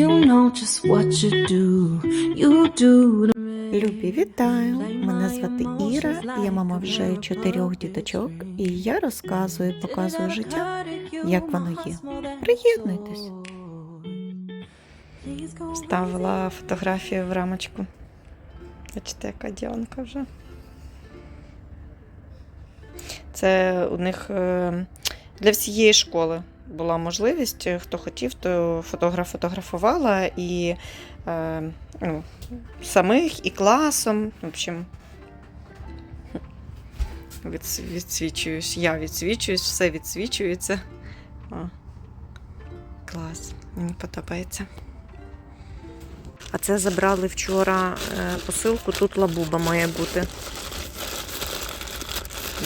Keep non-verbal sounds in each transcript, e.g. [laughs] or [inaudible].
You know just what you do. You do. Любі, вітаю! Мене звати Іра, я мама вже чотирьох діточок, і я розказую, показую життя, як воно є. Приєднуйтесь. Ставила фотографію в рамочку. Бачите, яка ділянка вже. Це у них е, для всієї школи була можливість. Хто хотів, то фотограф фотографувала і е, ну, самих, і класом. В общем, від, відсвічуюсь. Я відсвічуюсь, все відсвічується. О, клас, мені подобається. А це забрали вчора е, посилку, тут лабуба має бути.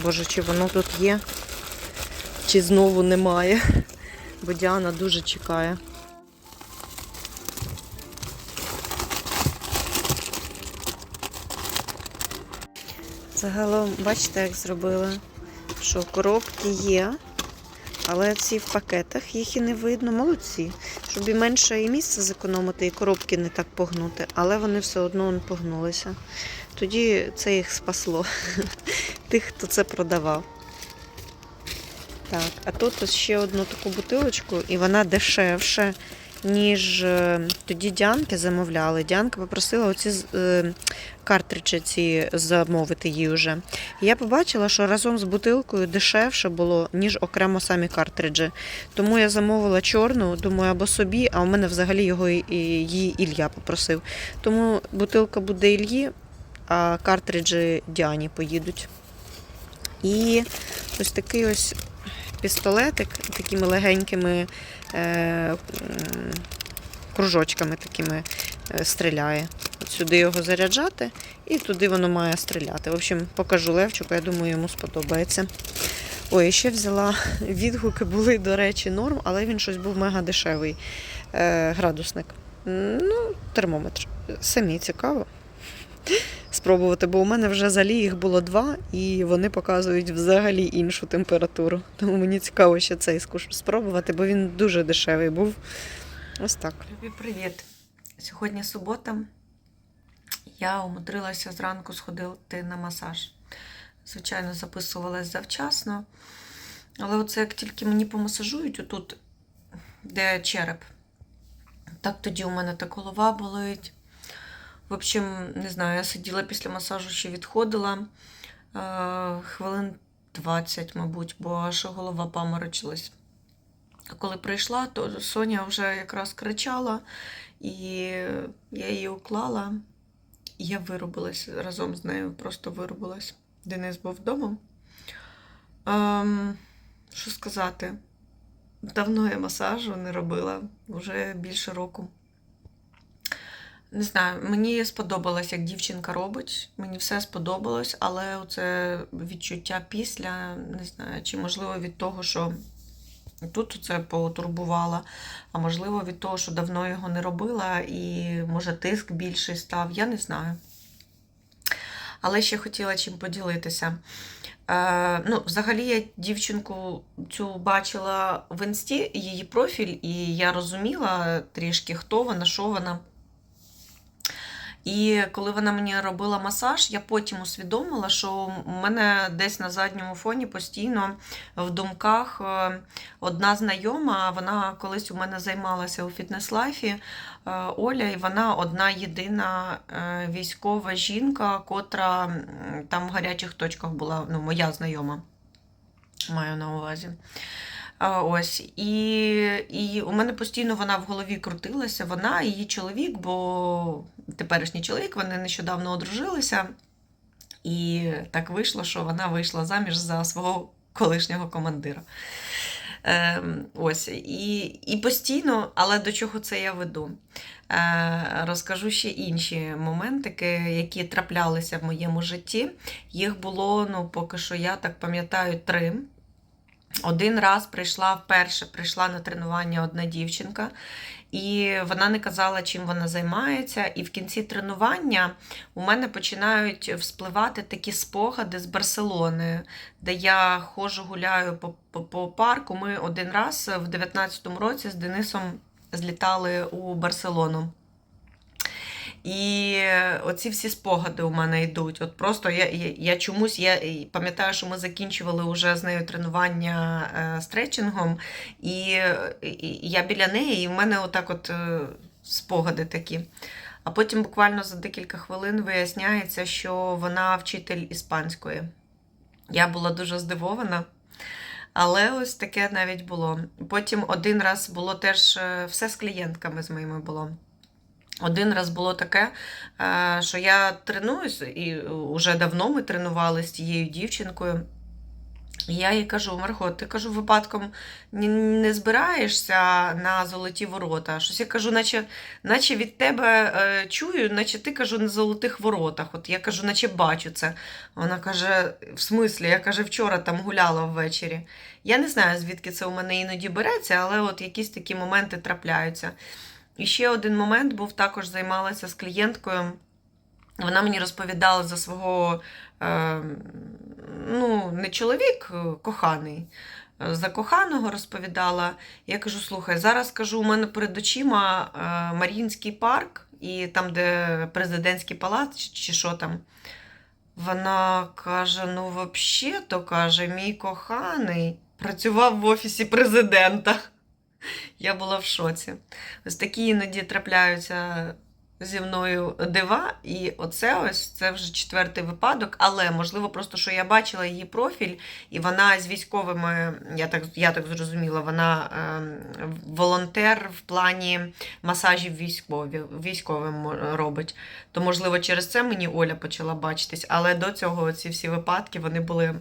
Боже, чи воно тут є, чи знову немає. Бо Діана дуже чекає. Загалом, бачите, як зробили, що коробки є, але ці в пакетах їх і не видно. Молодці. Щоб і менше і місце зекономити, і коробки не так погнути, але вони все одно погнулися. Тоді це їх спасло. [laughs] Тих, хто це продавав. Так, а тут ще одну таку бутилочку, і вона дешевше, ніж е, тоді Діанки замовляли. Діанка попросила оці е, картриджі ці замовити їй вже. Я побачила, що разом з бутилкою дешевше було, ніж окремо самі картриджі. Тому я замовила чорну, думаю, або собі, а у мене взагалі його її Ілля попросив. Тому бутилка буде Ільї, а картриджі Діані поїдуть. І ось такий ось пістолетик такими легенькими е, кружочками такими е, стріляє. От сюди його заряджати, і туди воно має стріляти. В общем, покажу Левчику, я думаю, йому сподобається. Ой, ще взяла [laughs] відгуки, були, до речі, норм, але він щось був мега дешевий е, градусник. Ну, термометр. Самі цікаво спробувати, бо у мене вже залі їх було два, і вони показують взагалі іншу температуру. Тому мені цікаво ще цей спробувати, бо він дуже дешевий був. Ось так. Любі, привіт. Сьогодні субота. Я умудрилася зранку сходити на масаж. Звичайно, записувалась завчасно. Але оце як тільки мені помасажують отут, де череп, так тоді у мене так голова болить. В общем, не знаю, я сиділа після масажу, ще відходила е, хвилин 20, мабуть, бо аж голова паморочилась. А коли прийшла, то Соня вже якраз кричала, і я її уклала, і я вирубилась разом з нею, просто вирубилась. Денис був вдома. Ем, що сказати? Давно я масажу не робила, вже більше року. Не знаю, мені сподобалось, як дівчинка робить. Мені все сподобалось, але це відчуття після, не знаю, чи можливо від того, що тут це потурбувала, а можливо від того, що давно його не робила, і може тиск більший став, я не знаю. Але ще хотіла чим поділитися. Е, ну, взагалі, я дівчинку цю бачила в інсті, її профіль, і я розуміла трішки, хто вона, що вона. І коли вона мені робила масаж, я потім усвідомила, що у мене десь на задньому фоні постійно в думках е, одна знайома, вона колись у мене займалася у фітнес-лайфі е, Оля, і вона одна єдина е, військова жінка, котра там в гарячих точках була, ну, моя знайома, маю на увазі. Ось, і, і у мене постійно вона в голові крутилася. Вона і її чоловік, бо теперішній чоловік, вони нещодавно одружилися. І так вийшло, що вона вийшла заміж за свого колишнього командира. Ем, ось, і, і постійно, але до чого це я веду? Е, розкажу ще інші моментики, які траплялися в моєму житті. Їх було, ну, поки що я так пам'ятаю, три. Один раз прийшла вперше, прийшла на тренування одна дівчинка, і вона не казала, чим вона займається. І в кінці тренування у мене починають вспливати такі спогади з Барселони, де я ходжу, гуляю по, по, по парку. Ми один раз в 19-му році з Денисом злітали у Барселону. І оці всі спогади у мене йдуть. От просто я, я, я чомусь я пам'ятаю, що ми закінчували вже з нею тренування е, стретчингом, і, і, я біля неї, і в мене отак от е, спогади такі. А потім буквально за декілька хвилин виясняється, що вона вчитель іспанської. Я була дуже здивована. Але ось таке навіть було. Потім один раз було теж е, все з клієнтками з моїми було. Один раз було таке, е, що я тренуюсь, і вже давно ми тренувалися з тією дівчинкою. І я їй кажу, Марго, ти кажу, випадком не збираєшся на золоті ворота. Щось я кажу, наче, наче від тебе е, чую, наче ти кажу на золотих воротах. От я кажу, наче бачу це. Вона каже: в смислі, я каже, вчора там гуляла ввечері. Я не знаю, звідки це у мене іноді береться, але от якісь такі моменти трапляються. І ще один момент був також займалася з клієнткою. Вона мені розповідала за свого, е, ну, не чоловік, е, коханий. Е, За коханого розповідала. Я кажу: слухай, зараз кажу, у мене перед очима Мар'їнський парк, і там, де президентський палац, чи- що там. Вона каже: ну, взагалі-то каже, мій коханий працював в офісі президента. Я була в шоці. Ось такі іноді трапляються зі мною дива, і оце ось це вже четвертий випадок. Але можливо, просто що я бачила її профіль, і вона з військовими, я так, я так зрозуміла, вона е, волонтер в плані масажів військові, військовим робить. То, можливо, через це мені Оля почала бачитись, але до цього ці всі випадки вони були,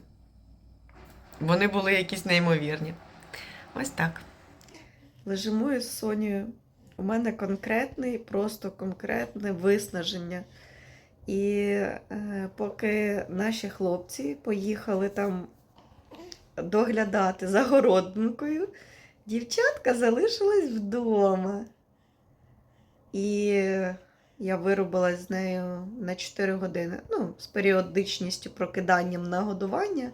вони були якісь неймовірні. Ось так. Лежимо із Сонією. У мене конкретний, просто конкретне виснаження. І е, поки наші хлопці поїхали там доглядати за городинкою, дівчатка залишилась вдома. І я вирубилась з нею на 4 години. Ну, з періодичністю прокиданням на годування.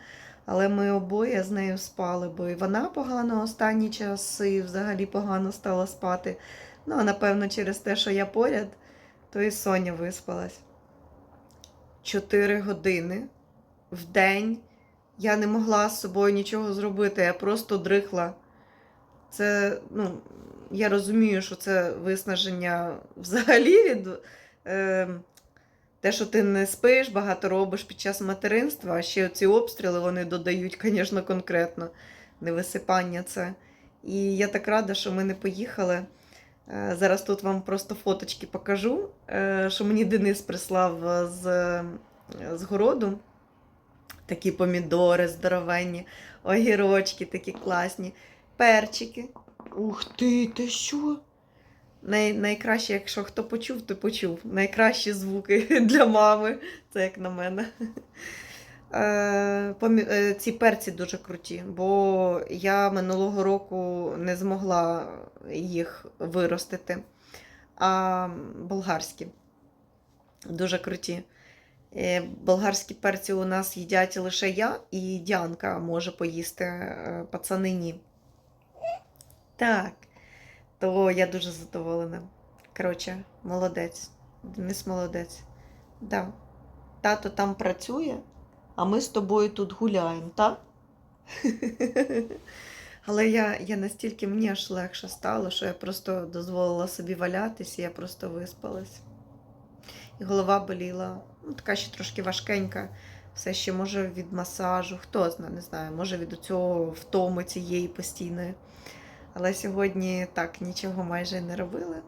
Але ми обоє з нею спали, бо і вона погано останні часи взагалі погано стала спати. Ну, а напевно, через те, що я поряд, то і Соня виспалась. Чотири години в день я не могла з собою нічого зробити, я просто дрихла. Це, ну, я розумію, що це виснаження взагалі від. Е, те, що ти не спиш, багато робиш під час материнства, а ще ці обстріли вони додають, звісно, конкретно невисипання це. І я так рада, що ми не поїхали. Е, Зараз тут вам просто фоточки покажу, е, що мені Денис прислав з, з городу. Такі помідори здоровенні, огірочки такі класні, перчики. Ух ти, ти що? Най, найкраще, якщо хто почув, то почув. Найкращі звуки [laughs] для мами. Це як на мене. Е, е, ці перці дуже круті, бо я минулого року не змогла їх виростити. А болгарські дуже круті. Е, Болгарські перці у нас їдять лише я і Діанка може поїсти, пацани ні. Так, то я дуже задоволена. Коротше, молодець. Денис молодець. Да. Тато там працює, а ми з тобою тут гуляємо, так? [laughs] Але я, я настільки мені аж легше стало, що я просто дозволила собі валятися, я просто виспалась. І голова боліла. Ну, така ще трошки важкенька. Все ще може від масажу, хто знає, не знаю, може від цього втоми цієї постійної. Але сьогодні так нічого майже не робили.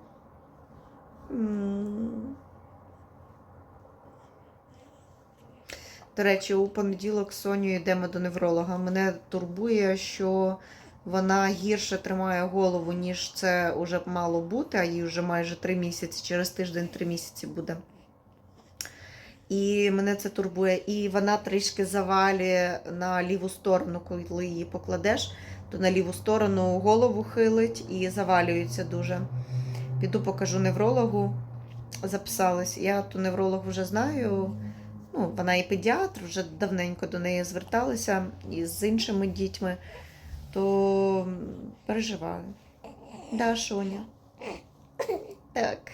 До речі, у понеділок з Сонею йдемо до невролога. Мене турбує, що вона гірше тримає голову, ніж це вже мало бути, а їй вже майже три місяці, через тиждень три місяці буде. І мене це турбує. І вона трішки завалює на ліву сторону, коли її покладеш, то на ліву сторону голову хилить і завалюється дуже. Піду покажу неврологу. Записалась. Я ту невролог вже знаю. Ну, вона і педіатр, вже давненько до неї зверталися і з іншими дітьми, то переживаю. Да, Шоня. Так.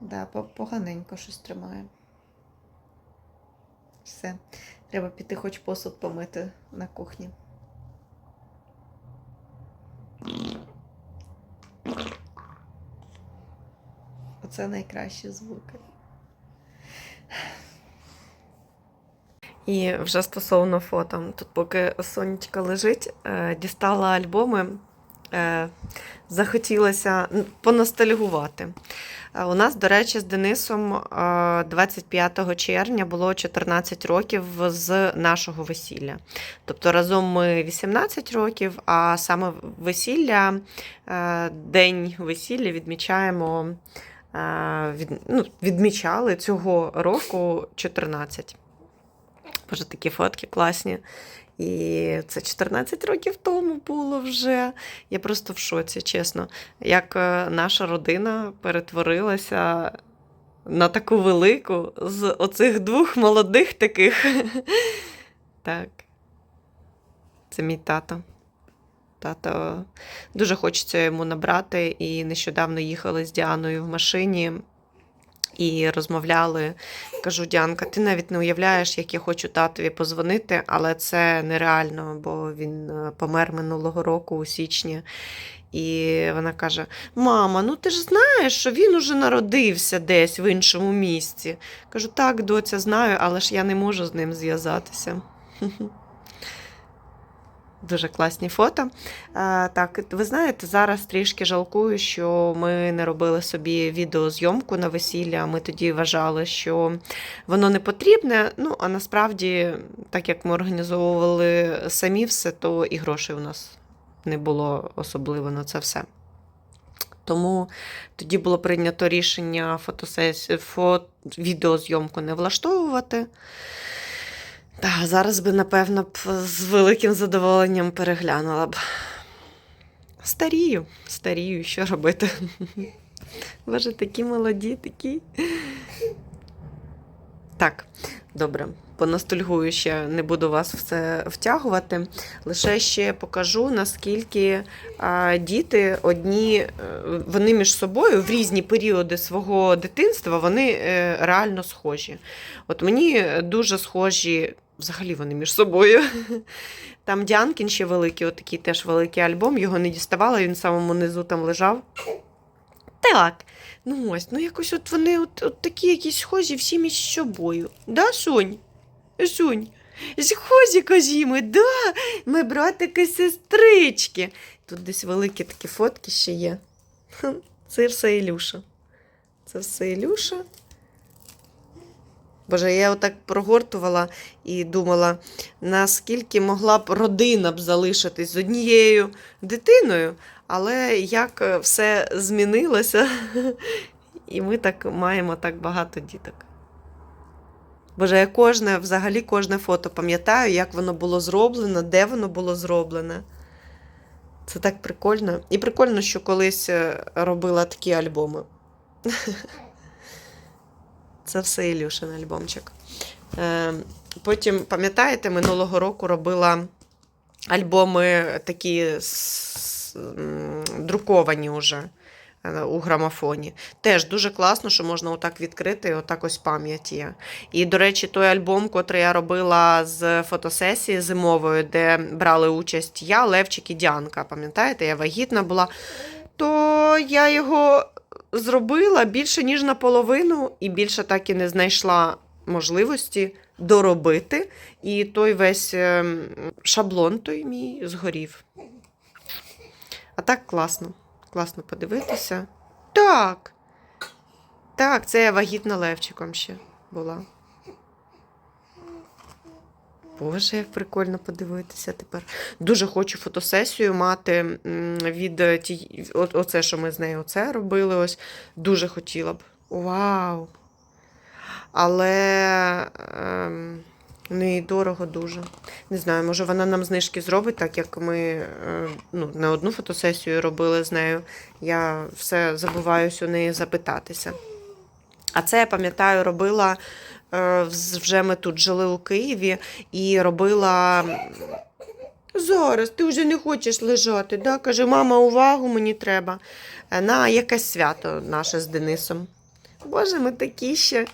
Да, поганенько щось тримає. Все. Треба піти хоч посуд помити на кухні. Оце найкращі звуки. І вже стосовно фото, тут поки сонечка лежить, е, дістала альбоми, е, захотілося поностальгувати. Е, У нас, до речі, з Денисом е, 25 червня було 14 років з нашого весілля. Тобто разом ми 18 років, а саме весілля, день весілля відмічаємо. Е, Від, ну, відмічали цього року 14. Боже, такі фотки класні. І це 14 років тому було вже. Я просто в шоці, чесно. Як е, наша родина перетворилася на таку велику з оцих двох молодих таких. [laughs] Так. Це мій тато. Тато дуже хочеться йому набрати. І нещодавно їхали з Діаною в машині і розмовляли. Кажу, Діанка, ти навіть не уявляєш, як я хочу татові позвонити, але це нереально, бо він е, помер минулого року у січні. І вона каже: Мама, ну ти ж знаєш, що він уже народився десь в іншому місці. Кажу, так, доця, знаю, але ж я не можу з ним зв'язатися. [laughs] Дуже класні фото. А, так, ви знаєте, зараз трішки жалкую, що ми не робили собі відеозйомку на весілля. Ми тоді вважали, що воно не потрібне. Ну, а насправді, так як ми організовували самі все, то і грошей у нас не було особливо на це все. Тому тоді було прийнято рішення фотосесію, фото, відеозйомку не влаштовувати. Так, зараз би, напевно, б з великим задоволенням переглянула б. Старію, старію, що робити? Боже, такі молоді, такі. Так, добре, поностальгую ще, не буду вас в це втягувати. Лише ще покажу, наскільки діти одні, е, вони між собою в різні періоди свого дитинства вони е, реально схожі. От мені дуже схожі, взагалі вони між собою. [laughs] Там Діанкін ще великий, отакий теж великий альбом, його не діставала, він в самому низу там лежав. Так, ну ось, ну якось от вони от, от такі якісь схожі всі між собою. Да, Сонь? Сонь? Схожі, кажімо, да, ми братики сестрички. Тут десь великі такі фотки ще є. Це все Ілюша. Це все Ілюша. Боже, я отак прогортувала і думала, наскільки могла б родина б залишитись з однією дитиною, але як е, все змінилося, [laughs] і ми так маємо так багато діток. Боже, я кожне, взагалі кожне фото пам'ятаю, як воно було зроблено, де воно було зроблене. Це так прикольно. І прикольно, що колись е, робила такі альбоми. [laughs] Це все Ілюшин альбомчик. Е, Потім, пам'ятаєте, минулого року робила альбоми такі м, друковані вже е, у грамофоні. Теж дуже класно, що можна отак відкрити, і отак ось пам'ять є. І, до речі, той альбом, котрий я робила з фотосесії зимової, де брали участь я, Левчик і Діанка. Пам'ятаєте, я вагітна була, то я його зробила більше, ніж наполовину, і більше так і не знайшла можливості доробити. І той весь ем, шаблон той мій згорів. А так класно. Класно подивитися. Так. Так, це я вагітна Левчиком ще була. Боже, як прикольно подивитися тепер. Дуже хочу фотосесію мати від е, ті... оце, що ми з нею оце робили. Ось. Дуже хотіла б. Вау! Але ем, неї дорого дуже. Не знаю, може вона нам знижки зробить, так як ми е, ну, не одну фотосесію робили з нею. Я все забуваюсь у неї запитатися. А це я пам'ятаю, робила е, вже ми тут жили у Києві і робила Зараз ти вже не хочеш лежати, да? каже, мама, увагу мені треба. Е, На якесь свято наше з Денисом. Боже, ми такі ще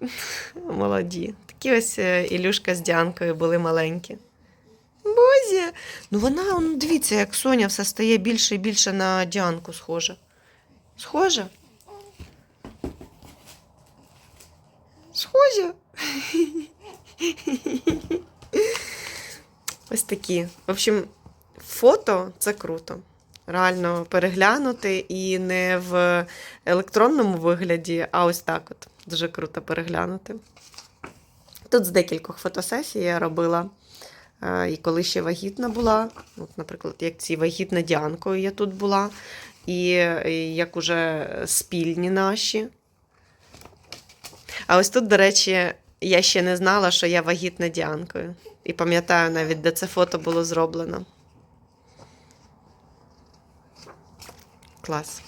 [laughs] молоді. Такі ось е, Ілюшка з Діанкою були маленькі. Боже, ну вона, ну, дивіться, як Соня все стає більше і більше на Діанку схожа. Схожа? Схожа? [laughs] Ось такі. В общем, фото це круто. Реально переглянути і не в електронному вигляді, а ось так от. Дуже круто переглянути. Тут з декількох фотосесій я робила. Е, І коли ще вагітна була, от, наприклад, як ці вагітна Діанкою я тут була, і як уже спільні наші. А ось тут, до речі, я ще не знала, що я вагітна Діанкою. І пам'ятаю навіть, де це фото було зроблено. Клас.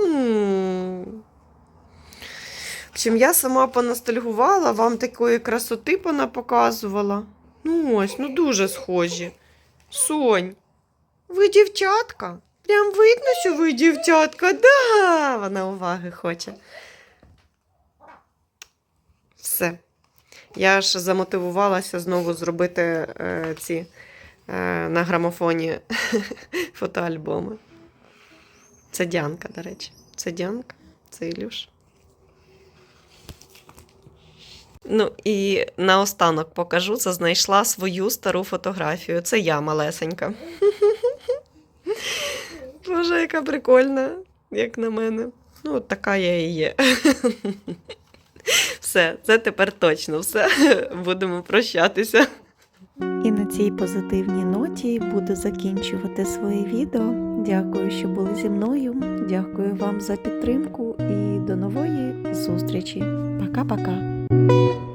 М. В общем, я сама поностальгувала, вам такої красоти понапоказувала. Ну ось, ну дуже схожі. Сонь, ви дівчатка? Прям видно, що ви дівчатка. Да, вона уваги хоче. Все. Я ж замотивувалася знову зробити е, ці е, на грамофоні [laughs] фотоальбоми. Це Діанка, до речі. Це Діанка, це Ілюш. Ну і наостанок покажу, це знайшла свою стару фотографію. Це я малесенька. [laughs] Боже, яка прикольна, як на мене. Ну, така я і є. [laughs] Все, це тепер точно все. [laughs] Будемо прощатися. І на цій позитивній ноті буду закінчувати своє відео. Дякую, що були зі мною. Дякую вам за підтримку і до нової зустрічі. Пока-пока. Música